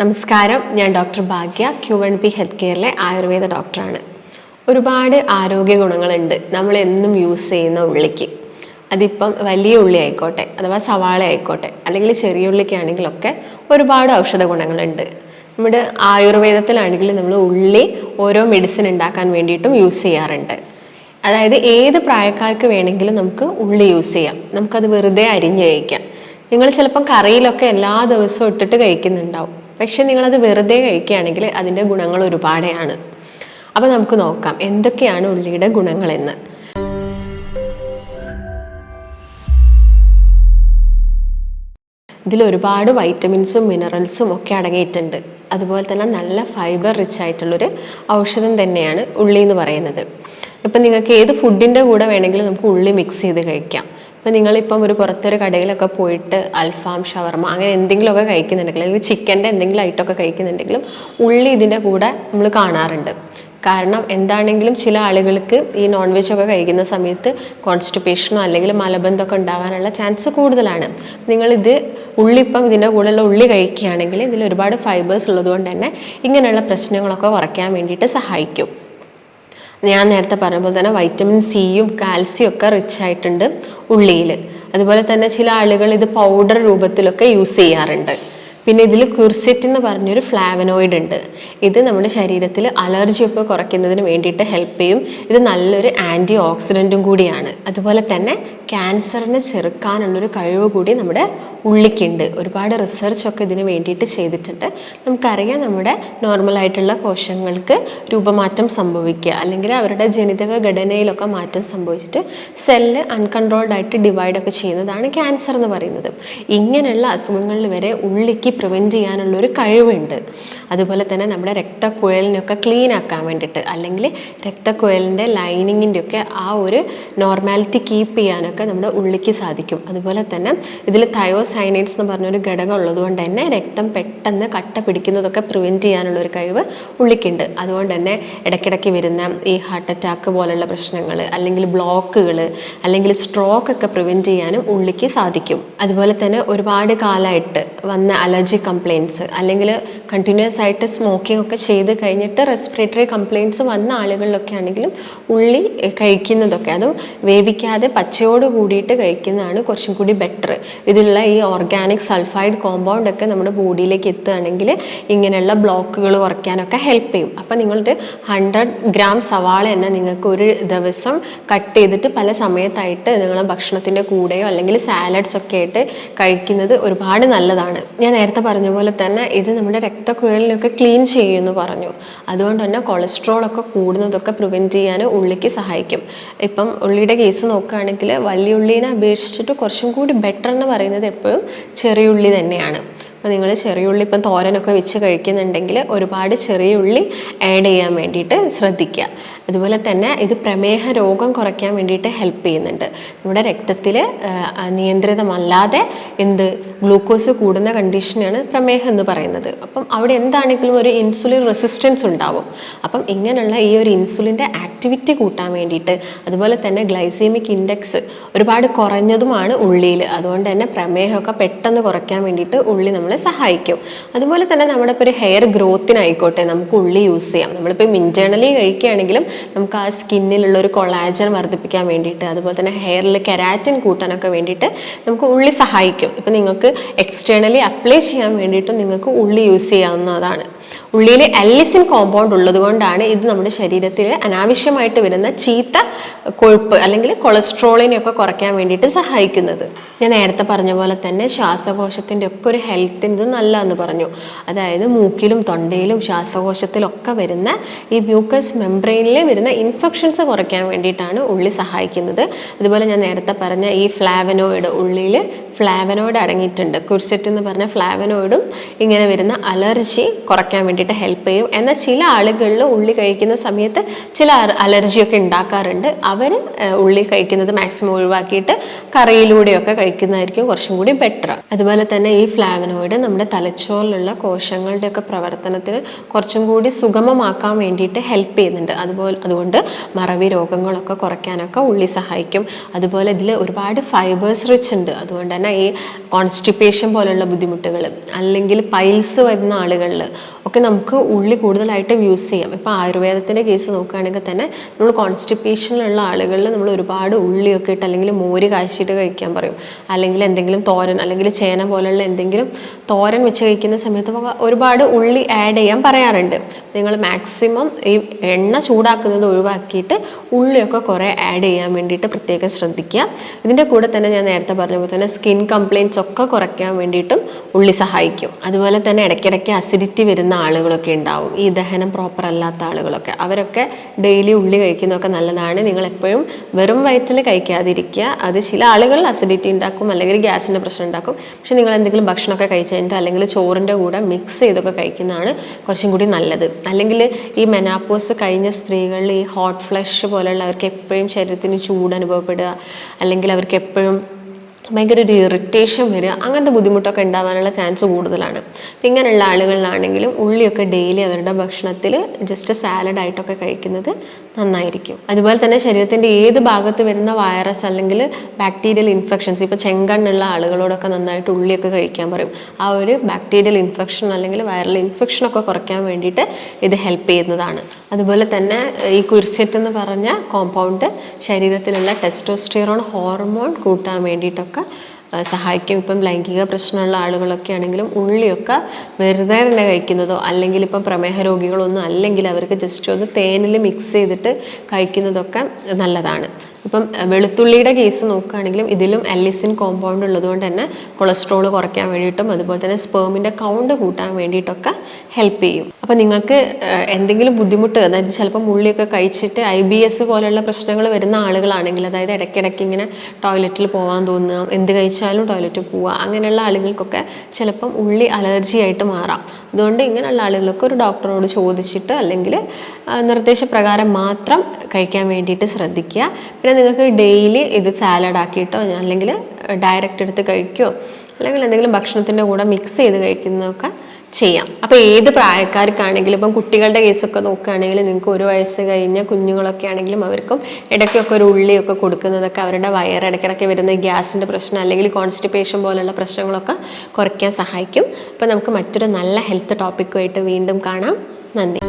നമസ്കാരം. ഞാൻ doctor Bhagya Q N P health കെയറിലെ Ayurveda ഡോക്ടറാണ്. ഒരുപാട് ആരോഗ്യ ഗുണങ്ങളുണ്ട്. നമ്മൾ എന്നും യൂസ് ചെയ്യുന്ന ഉള്ളിക്ക്. അതിപ്പം വലിയ ഉള്ളി ആയിക്കോട്ടെ അഥവാ സവാള ആയിക്കോട്ടെ അല്ലെങ്കിൽ ചെറിയ ഉള്ളിക്കാണെങ്കിലൊക്കെ ഒരുപാട് ഔഷധ ഗുണങ്ങളുണ്ട്. നമ്മുടെ ആയുർവേദത്തിലാണെങ്കിൽ നമ്മൾ ഉള്ളി ഓരോ മെഡിസിൻ ഉണ്ടാക്കാൻ വേണ്ടിയിട്ടും യൂസ് ചെയ്യാറുണ്ട്. അതായത് ഏത് പ്രായക്കാർക്ക് വേണമെങ്കിലും നമുക്ക് ഉള്ളി യൂസ് ചെയ്യാം. നമുക്കത് വെറുതെ അരിഞ്ഞ് കഴിക്കാം. നിങ്ങൾ ചിലപ്പം കറിയിലൊക്കെ എല്ലാ ദിവസവും ഇട്ടിട്ട് കഴിക്കുന്നുണ്ടാവും. പക്ഷെ നിങ്ങളത് വെറുതെ കഴിക്കുകയാണെങ്കിൽ അതിന്റെ ഗുണങ്ങൾ ഒരുപാടെയാണ്. അപ്പോൾ നമുക്ക് നോക്കാം എന്തൊക്കെയാണ് ഉള്ളിയുടെ ഗുണങ്ങളെന്ന്. ഇതിൽ ഒരുപാട് വൈറ്റമിൻസും മിനറൽസും ഒക്കെ അടങ്ങിയിട്ടുണ്ട്. അതുപോലെ തന്നെ നല്ല ഫൈബർ റിച്ച് ആയിട്ടുള്ളൊരു ഔഷധം തന്നെയാണ് ഉള്ളി എന്ന് പറയുന്നത്. ഇപ്പം നിങ്ങൾക്ക് ഏത് ഫുഡിന്റെ കൂടെ വേണമെങ്കിലും നമുക്ക് ഉള്ളി മിക്സ് ചെയ്ത് കഴിക്കാം. ഇപ്പം നിങ്ങളിപ്പം ഒരു പുറത്തൊരു കടയിലൊക്കെ പോയിട്ട് അൽഫാം ഷവർമ അങ്ങനെ എന്തെങ്കിലുമൊക്കെ കഴിക്കുന്നുണ്ടെങ്കിൽ അല്ലെങ്കിൽ ചിക്കന്റെ എന്തെങ്കിലും ഐറ്റമൊക്കെ കഴിക്കുന്നുണ്ടെങ്കിലും ഉള്ളി ഇതിന്റെ കൂടെ നമ്മൾ കാണാറുണ്ട്. കാരണം എന്താണെങ്കിലും ചില ആളുകൾക്ക് ഈ നോൺ വെജ് ഒക്കെ കഴിക്കുന്ന സമയത്ത് കോൺസ്റ്റിപ്പേഷനോ അല്ലെങ്കിൽ മലബന്ധമൊക്കെ ഉണ്ടാവാനുള്ള ചാൻസ് കൂടുതലാണ്. നിങ്ങളിത് ഉള്ളിപ്പം ഇതിന്റെ കൂടെയുള്ള ഉള്ളി കഴിക്കുകയാണെങ്കിൽ ഇതിൽ ഒരുപാട് ഫൈബേഴ്സ് ഉള്ളതുകൊണ്ട് തന്നെ ഇങ്ങനെയുള്ള പ്രശ്നങ്ങളൊക്കെ കുറയ്ക്കാൻ വേണ്ടിയിട്ട് സഹായിക്കും. ഞാൻ നേരത്തെ പറഞ്ഞ പോലെ തന്നെ വൈറ്റമിൻ സിയും കാൽസ്യം ഒക്കെ റിച്ച് ആയിട്ടുണ്ട് ഉള്ളിയിൽ അതുപോലെ തന്നെ ചില ആളുകൾ ഇത് പൗഡർ രൂപത്തിലൊക്കെ യൂസ് ചെയ്യാറുണ്ട്. പിന്നെ ഇതിൽ ക്യൂർസെറ്റ് എന്ന് പറഞ്ഞൊരു ഫ്ലാവനോയിഡ് ഉണ്ട്. ഇത് നമ്മുടെ ശരീരത്തിൽ അലർജിയൊക്കെ കുറയ്ക്കുന്നതിന് വേണ്ടിയിട്ട് ഹെൽപ്പ് ചെയ്യും. ഇത് നല്ലൊരു ആന്റി ഓക്സിഡന്റും കൂടിയാണ്. അതുപോലെ തന്നെ ക്യാൻസറിനെ ചെറുക്കാനുള്ളൊരു കഴിവ് കൂടി നമ്മുടെ ഉള്ളിക്കുണ്ട്. ഒരുപാട് റിസർച്ചൊക്കെ ഇതിന് വേണ്ടിയിട്ട് ചെയ്തിട്ടുണ്ട്. നമുക്കറിയാം നമ്മുടെ നോർമലായിട്ടുള്ള കോശങ്ങൾക്ക് രൂപമാറ്റം സംഭവിക്കുക. അല്ലെങ്കിൽ അവരുടെ ജനിതക ഘടനയിലൊക്കെ മാറ്റം സംഭവിച്ചിട്ട് സെല്ല് അൺകൺട്രോൾഡ് ആയിട്ട് ഡിവൈഡൊക്കെ ചെയ്യുന്നതാണ് ക്യാൻസർ എന്ന് പറയുന്നത്. ഇങ്ങനെയുള്ള അസുഖങ്ങളിൽ വരെ ഉള്ളിക്ക് പ്രിവെന്റ് ചെയ്യാനുള്ള ഒരു കഴിവുണ്ട്. അതുപോലെ തന്നെ നമ്മുടെ രക്തക്കുഴലിനൊക്കെ ക്ലീൻ ആക്കാൻ വേണ്ടിയിട്ട് അല്ലെങ്കിൽ രക്തക്കുഴലിന്റെ ലൈനിങ്ങിന്റെയൊക്കെ ആ ഒരു നോർമാലിറ്റി കീപ്പ് ചെയ്യാനൊക്കെ നമ്മുടെ ഉള്ളിക്ക് സാധിക്കും. അതുപോലെ തന്നെ ഇതിൽ തയോസൈനൈറ്റ്സ് എന്ന് പറഞ്ഞൊരു ഘടകം ഉള്ളതുകൊണ്ട് തന്നെ രക്തം പെട്ടെന്ന് കട്ട പിടിക്കുന്നതൊക്കെ പ്രിവെന്റ് ചെയ്യാനുള്ള ഒരു കഴിവ് ഉള്ളിക്കുണ്ട്. അതുകൊണ്ട് തന്നെ ഇടയ്ക്കിടയ്ക്ക് വരുന്ന ഈ ഹാർട്ട് അറ്റാക്ക് പോലുള്ള പ്രശ്നങ്ങൾ അല്ലെങ്കിൽ ബ്ലോക്കുകൾ അല്ലെങ്കിൽ സ്ട്രോക്ക് ഒക്കെ പ്രിവെന്റ് ചെയ്യാനും ഉള്ളിക്ക് സാധിക്കും. അതുപോലെ തന്നെ ഒരുപാട് കാലമായിട്ട് വന്ന കംപ്ലയിൻസ് അല്ലെങ്കിൽ കണ്ടിന്യൂസ് ആയിട്ട് സ്മോക്കിംഗ് ഒക്കെ ചെയ്ത് കഴിഞ്ഞിട്ട് റെസ്പിറേറ്ററി കംപ്ലയിൻസ് വന്ന ആളുകളിലൊക്കെ ആണെങ്കിലും ഉള്ളി കഴിക്കുന്നതൊക്കെ. അതും വേവിക്കാതെ പച്ചയോട് കൂടിയിട്ട് കഴിക്കുന്നതാണ് കുറച്ചും കൂടി ബെറ്റർ ഇതിലുള്ള ഈ ഓർഗാനിക് സൾഫൈഡ് കോമ്പൗണ്ട് ഒക്കെ നമ്മുടെ ബോഡിയിലേക്ക് എത്തുകയാണെങ്കിൽ ഇങ്ങനെയുള്ള ബ്ലോക്കുകൾ കുറയ്ക്കാനൊക്കെ ഹെൽപ്പ് ചെയ്യും. അപ്പോൾ നിങ്ങളുടെ ഹൺഡ്രഡ് ഗ്രാം സവാള തന്നെ നിങ്ങൾക്ക് ഒരു ദിവസം കട്ട് ചെയ്തിട്ട് പല സമയത്തായിട്ട് നിങ്ങളുടെ ഭക്ഷണത്തിന്റെ കൂടെയോ അല്ലെങ്കിൽ സാലഡ്സ് ഒക്കെ ആയിട്ട് കഴിക്കുന്നത് ഒരുപാട് നല്ലതാണ്. ഞാൻ നേരത്തെ പറഞ്ഞ പോലെ തന്നെ ഇത് നമ്മുടെ രക്തക്കുഴലിനൊക്കെ ക്ലീൻ ചെയ്യുമെന്ന് പറഞ്ഞു. അതുകൊണ്ട് തന്നെ കൊളസ്ട്രോൾ ഒക്കെ കൂടുന്നതൊക്കെ പ്രിവെന്റ് ചെയ്യാൻ ഉള്ളിക്ക് സഹായിക്കും. ഇപ്പം ഉള്ളിയുടെ കേസ് നോക്കുകയാണെങ്കിൽ വലിയ ഉള്ളീനെ അപേക്ഷിച്ചിട്ട് കുറച്ചും കൂടി ബെറ്റർ എന്ന് പറയുന്നത് എപ്പോഴും ചെറിയ ഉള്ളി തന്നെയാണ്. അപ്പോൾ നിങ്ങൾ ചെറിയ ഉള്ളി ഇപ്പം തോരനൊക്കെ വെച്ച് കഴിക്കുന്നുണ്ടെങ്കിൽ ഒരുപാട് ചെറിയ ഉള്ളി ആഡ് ചെയ്യാൻ വേണ്ടിയിട്ട് ശ്രദ്ധിക്കുക. അതുപോലെ തന്നെ ഇത് പ്രമേഹ രോഗം കുറയ്ക്കാൻ വേണ്ടിയിട്ട് ഹെൽപ്പ് ചെയ്യുന്നുണ്ട്. നമ്മുടെ രക്തത്തിൽ നിയന്ത്രിതമല്ലാതെ എന്ത് ഗ്ലൂക്കോസ് കൂടുന്ന കണ്ടീഷനാണ് പ്രമേഹം എന്ന് പറയുന്നത്. അപ്പം അവിടെ എന്താണെങ്കിലും ഒരു ഇൻസുലിൻ റെസിസ്റ്റൻസ് ഉണ്ടാവും. അപ്പം ഇങ്ങനെയുള്ള ഈ ഒരു ഇൻസുലിന്റെ ആക്ടിവിറ്റി കൂട്ടാൻ വേണ്ടിയിട്ട് അതുപോലെ തന്നെ ഗ്ലൈസീമിക് ഇൻഡെക്സ് ഒരുപാട് കുറഞ്ഞതുമാണ് ഉള്ളിയിൽ അതുകൊണ്ട് തന്നെ പ്രമേഹമൊക്കെ പെട്ടെന്ന് കുറയ്ക്കാൻ വേണ്ടിയിട്ട് ഉള്ളി നമ്മളെ സഹായിക്കും. അതുപോലെ തന്നെ നമ്മുടെ ഇപ്പോൾ ഒരു ഹെയർ ഗ്രോത്തിനായിക്കോട്ടെ നമുക്ക് ഉള്ളി യൂസ് ചെയ്യാം. നമ്മളിപ്പോൾ ഇന്റേർണലി കഴിക്കുകയാണെങ്കിലും നമുക്ക് ആ സ്കിന്നിലുള്ള ഒരു കൊളാജൻ വർദ്ധിപ്പിക്കാൻ വേണ്ടിയിട്ട് അതുപോലെ തന്നെ ഹെയറിൽ കെരാറ്റിൻ കൂട്ടാനൊക്കെ വേണ്ടിയിട്ട് നമുക്ക് ഉള്ളി സഹായിക്കും. ഇപ്പം നിങ്ങൾക്ക് എക്സ്റ്റേണലി അപ്ലൈ ചെയ്യാൻ വേണ്ടിയിട്ടും നിങ്ങൾക്ക് ഉള്ളി യൂസ് ചെയ്യാവുന്നതാണ്. ഉള്ളിയിൽ എല്ലിസിൻ കോമ്പൗണ്ട് ഉള്ളതുകൊണ്ടാണ് ഇത് നമ്മുടെ ശരീരത്തിൽ അനാവശ്യമായിട്ട് വരുന്ന ചീത്ത കൊഴുപ്പ് അല്ലെങ്കിൽ കൊളസ്ട്രോളിനെയൊക്കെ കുറയ്ക്കാൻ വേണ്ടിയിട്ട് സഹായിക്കുന്നത്. ഞാൻ നേരത്തെ പറഞ്ഞ പോലെ തന്നെ ശ്വാസകോശത്തിന്റെ ഒക്കെ ഒരു ഹെൽത്തിന്റെ നല്ല എന്ന് പറഞ്ഞു. അതായത് മൂക്കിലും തൊണ്ടയിലും ശ്വാസകോശത്തിലൊക്കെ വരുന്ന ഈ മ്യൂക്കസ് മെംബ്രെയിനിൽ വരുന്ന ഇൻഫെക്ഷൻസ് കുറയ്ക്കാൻ വേണ്ടിയിട്ടാണ് ഉള്ളി സഹായിക്കുന്നത്. അതുപോലെ ഞാൻ നേരത്തെ പറഞ്ഞ ഈ ഫ്ലാവനോയിഡ് ഉള്ളിയിൽ ഫ്ലാവനോയിഡ് അടങ്ങിയിട്ടുണ്ട്. കുർസെറ്റ് എന്ന് പറഞ്ഞ ഫ്ലാവനോയിഡും ഇങ്ങനെ വരുന്ന അലർജി കുറയ്ക്കാൻ വേണ്ടിയിട്ട് ഹെൽപ്പ് ചെയ്യും. എന്നാൽ ചില ആളുകളിൽ ഉള്ളി കഴിക്കുന്ന സമയത്ത് ചില അലർജിയൊക്കെ ഉണ്ടാക്കാറുണ്ട്. അവർ ഉള്ളി കഴിക്കുന്നത് മാക്സിമം ഒഴിവാക്കിയിട്ട് കറിയിലൂടെയൊക്കെ കഴിക്കുന്നതായിരിക്കും കുറച്ചും കൂടി ബെറ്റർ അതുപോലെ തന്നെ ഈ ഫ്ലാവനോയിഡ് നമ്മുടെ തലച്ചോറിലുള്ള കോശങ്ങളുടെയൊക്കെ പ്രവർത്തനത്തിന് കുറച്ചും കൂടി സുഗമമാക്കാൻ വേണ്ടിയിട്ട് ഹെൽപ്പ് ചെയ്യുന്നുണ്ട്. അതുപോലെ അതുകൊണ്ട് മറവി രോഗങ്ങളൊക്കെ കുറയ്ക്കാനൊക്കെ ഉള്ളി സഹായിക്കും. അതുപോലെ ഇതിൽ ഒരുപാട് ഫൈബേഴ്സ് റിച്ച് ഉണ്ട്. അതുകൊണ്ട് തന്നെ ഈ കോൺസ്റ്റിപ്പേഷൻ പോലുള്ള ബുദ്ധിമുട്ടുകൾ അല്ലെങ്കിൽ പൈൽസ് വരുന്ന ആളുകളിൽ ഒക്കെ നമുക്ക് ഉള്ളി കൂടുതലായിട്ടും യൂസ് ചെയ്യാം. ഇപ്പോൾ ആയുർവേദത്തിന്റെ കേസ് നോക്കുകയാണെങ്കിൽ തന്നെ നമ്മൾ കോൺസ്റ്റിപ്പേഷനിലുള്ള ആളുകളിൽ നമ്മൾ ഒരുപാട് ഉള്ളിയൊക്കെ ഇട്ട് അല്ലെങ്കിൽ മോര് കാച്ചിട്ട് കഴിക്കാൻ പറയും. അല്ലെങ്കിൽ എന്തെങ്കിലും തോരൻ അല്ലെങ്കിൽ ചേന പോലുള്ള എന്തെങ്കിലും തോരൻ വെച്ച് കഴിക്കുന്ന സമയത്ത് ഒരുപാട് ഉള്ളി ആഡ് ചെയ്യാൻ പറയാറുണ്ട്. നിങ്ങൾ മാക്സിമം ഈ എണ്ണ ചൂടാക്കുന്നത് ഒഴിവാക്കിയിട്ട് ഉള്ളിയൊക്കെ കുറേ ആഡ് ചെയ്യാൻ വേണ്ടിയിട്ട് പ്രത്യേകം ശ്രദ്ധിക്കുക. ഇതിന്റെ കൂടെ തന്നെ ഞാൻ നേരത്തെ പറഞ്ഞ പോലെ തന്നെ സ്കിൻ കംപ്ലയിന്റ്സ് ഒക്കെ കുറയ്ക്കാൻ വേണ്ടിയിട്ടും ഉള്ളി സഹായിക്കും. അതുപോലെ തന്നെ ഇടയ്ക്കിടയ്ക്ക് അസിഡിറ്റി വരുന്ന ആളുകളൊക്കെ ഉണ്ടാവും. ഈ ദഹനം പ്രോപ്പർ അല്ലാത്ത ആളുകളൊക്കെ. അവരൊക്കെ ഡെയിലി ഉള്ളി കഴിക്കുന്നതൊക്കെ നല്ലതാണ്. നിങ്ങൾ എപ്പോഴും വെറും വയറ്റിൽ കഴിക്കാതിരിക്കുക. അത് ചില ആളുകൾ അസിഡിറ്റി ഉണ്ടാക്കും അല്ലെങ്കിൽ ഗ്യാസിന്റെ പ്രശ്നം ഉണ്ടാക്കും. പക്ഷെ നിങ്ങൾ എന്തെങ്കിലും ഭക്ഷണമൊക്കെ കഴിച്ച് കഴിഞ്ഞിട്ട് അല്ലെങ്കിൽ ചോറിന്റെ കൂടെ മിക്സ് ചെയ്തൊക്കെ കഴിക്കുന്നതാണ് കുറച്ചും കൂടി നല്ലത്. അല്ലെങ്കിൽ ഈ മെനാപ്പോസ് കഴിഞ്ഞ സ്ത്രീകളിൽ ഈ ഹോട്ട് ഫ്ലഷ് പോലെയുള്ളവർക്ക് എപ്പോഴും ശരീരത്തിന് ചൂട് അനുഭവപ്പെടുക അല്ലെങ്കിൽ അവർക്ക് എപ്പോഴും ഭയങ്കര ഒരു ഇറിറ്റേഷൻ വരിക. അങ്ങനത്തെ ബുദ്ധിമുട്ടൊക്കെ ഉണ്ടാവാനുള്ള ചാൻസ് കൂടുതലാണ്. ഇങ്ങനെയുള്ള ആളുകളിലാണെങ്കിലും ഉള്ളിയൊക്കെ ഡെയിലി അവരുടെ ഭക്ഷണത്തിൽ ജസ്റ്റ് സാലഡായിട്ടൊക്കെ കഴിക്കുന്നത് നന്നായിരിക്കും. അതുപോലെ തന്നെ ശരീരത്തിന്റെ ഏത് ഭാഗത്ത് വരുന്ന വൈറസ് അല്ലെങ്കിൽ ബാക്ടീരിയൽ ഇൻഫെക്ഷൻസ് ഇപ്പോൾ ചെങ്കണ്ണുള്ള ആളുകളോടൊക്കെ നന്നായിട്ട് ഉള്ളിയൊക്കെ കഴിക്കാൻ പറയും. ആ ഒരു ബാക്ടീരിയൽ ഇൻഫെക്ഷൻ അല്ലെങ്കിൽ വൈറൽ ഇൻഫെക്ഷനൊക്കെ കുറയ്ക്കാൻ വേണ്ടിയിട്ട് ഇത് ഹെൽപ്പ് ചെയ്യുന്നതാണ്. അതുപോലെ തന്നെ ഈ കുരിശറ്റ് എന്ന് പറഞ്ഞ കോമ്പൗണ്ട് ശരീരത്തിലുള്ള ടെസ്റ്റോസ്റ്റിറോൺ ഹോർമോൺ കൂട്ടാൻ വേണ്ടിയിട്ടൊക്കെ സഹായിക്കും. ഇപ്പം ലൈംഗിക പ്രശ്നമുള്ള ആളുകളൊക്കെ ആണെങ്കിലും ഉള്ളിയൊക്കെ വെറുതെ തന്നെ കഴിക്കുന്നതോ അല്ലെങ്കിൽ ഇപ്പം പ്രമേഹ രോഗികളൊന്നും അല്ലെങ്കിൽ അവർക്ക് ജസ്റ്റ് ഒന്ന് തേനിൽ മിക്സ് ചെയ്തിട്ട് കഴിക്കുന്നതൊക്കെ നല്ലതാണ്. ഇപ്പം വെളുത്തുള്ളിയുടെ കേസ് നോക്കുകയാണെങ്കിലും ഇതിലും എല്ലിസിൻ കോമ്പൗണ്ട് ഉള്ളതുകൊണ്ട് തന്നെ കൊളസ്ട്രോൾ കുറയ്ക്കാൻ വേണ്ടിയിട്ടും അതുപോലെ തന്നെ സ്പേമിന്റെ കൗണ്ട് കൂട്ടാൻ വേണ്ടിയിട്ടൊക്കെ ഹെൽപ്പ് ചെയ്യും. അപ്പം നിങ്ങൾക്ക് എന്തെങ്കിലും ബുദ്ധിമുട്ട് അതായത് ചിലപ്പം മുള്ളിയൊക്കെ കഴിച്ചിട്ട് ഐ ബി എസ് പോലെയുള്ള പ്രശ്നങ്ങൾ വരുന്ന ആളുകളാണെങ്കിൽ അതായത് ഇടയ്ക്കിടയ്ക്ക് ഇങ്ങനെ ടോയ്ലറ്റിൽ പോകാൻ തോന്നുക എന്ത് കഴിച്ചാലും ടോയ്ലറ്റിൽ പോവുക അങ്ങനെയുള്ള ആളുകൾക്കൊക്കെ ചിലപ്പം ഉള്ളി അലർജി ആയിട്ട് മാറാം. അതുകൊണ്ട് ഇങ്ങനെയുള്ള ആളുകളൊക്കെ ഒരു ഡോക്ടറോട് ചോദിച്ചിട്ട് അല്ലെങ്കിൽ നിർദ്ദേശപ്രകാരം മാത്രം കഴിക്കാൻ വേണ്ടിയിട്ട് ശ്രദ്ധിക്കുക. പിന്നെ നിങ്ങൾക്ക് ഡെയിലി ഇത് സാലഡ് ആക്കിയിട്ടോ അല്ലെങ്കിൽ ഡയറക്റ്റ് എടുത്ത് കഴിക്കുകയോ അല്ലെങ്കിൽ എന്തെങ്കിലും ഭക്ഷണത്തിന്റെ കൂടെ മിക്സ് ചെയ്ത് കഴിക്കുന്നതൊക്കെ ചെയ്യാം. അപ്പോൾ ഏത് പ്രായക്കാർക്കാണെങ്കിലും ഇപ്പം കുട്ടികളുടെ കേസൊക്കെ നോക്കുകയാണെങ്കിൽ നിങ്ങൾക്ക് ഒരു വയസ്സ് കഴിഞ്ഞ കുഞ്ഞുങ്ങളൊക്കെ ആണെങ്കിലും അവർക്കും ഇടയ്ക്കൊക്കെ ഒരു ഉള്ളിയൊക്കെ കൊടുക്കുന്നതൊക്കെ അവരുടെ വയറ് ഇടയ്ക്കിടയ്ക്ക് വരുന്ന ഗ്യാസിന്റെ പ്രശ്നം അല്ലെങ്കിൽ കോൺസ്റ്റിപ്പേഷൻ പോലുള്ള പ്രശ്നങ്ങളൊക്കെ കുറയ്ക്കാൻ സഹായിക്കും. അപ്പോൾ നമുക്ക് മറ്റൊരു നല്ല ഹെൽത്ത് ടോപ്പിക്കുമായിട്ട് വീണ്ടും കാണാം. നന്ദി.